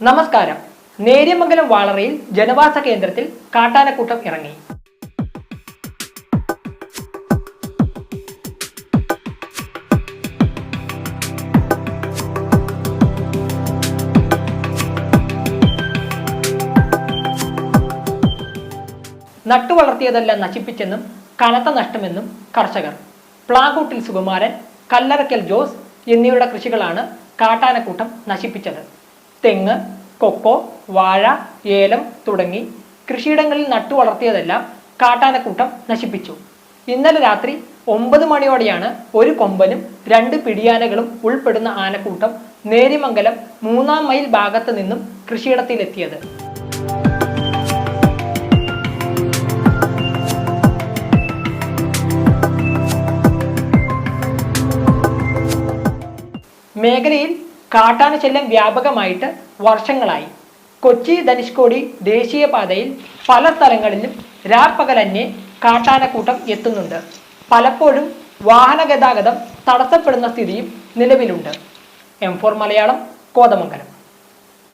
നമസ്കാരം. നേര്യമംഗലം വാളറയിൽ ജനവാസ കേന്ദ്രത്തിൽ കാട്ടാനക്കൂട്ടം ഇറങ്ങി. നട്ടുവളർത്തിയതെല്ലാം നശിപ്പിച്ചെന്നും കനത്ത നഷ്ടമെന്നും കർഷകർ. പ്ലാകൂട്ടിൽ സുകുമാരൻ കല്ലറക്കൽ ജോസ് എന്നിവരുടെ കൃഷികളാണ് കാട്ടാനക്കൂട്ടം നശിപ്പിച്ചത്. തെങ്ങ് കൊക്കോ വാഴ ഏലം തുടങ്ങി കൃഷിയിടങ്ങളിൽ നട്ടു വളർത്തിയതെല്ലാം കാട്ടാനക്കൂട്ടം നശിപ്പിച്ചു. ഇന്നലെ രാത്രി ഒമ്പത് മണിയോടെയാണ് ഒരു കൊമ്പനും രണ്ട് പിടിയാനകളും ഉൾപ്പെടുന്ന ആനക്കൂട്ടം നേരിമംഗലം മൂന്നാം മൈൽ ഭാഗത്ത് നിന്നും കൃഷിയിടത്തിലെത്തിയത്. മേഖലയിൽ കാട്ടാന ശല്യം വ്യാപകമായിട്ട് വർഷങ്ങളായി. കൊച്ചി ധനുഷ്കോടി ദേശീയപാതയിൽ പല സ്ഥലങ്ങളിലും രാപ്പകലന്നെ കാട്ടാനക്കൂട്ടം എത്തുന്നുണ്ട്. പലപ്പോഴും വാഹന ഗതാഗതം തടസ്സപ്പെടുന്ന സ്ഥിതിയും നിലവിലുണ്ട്. M four Malayalam Kothamangalam.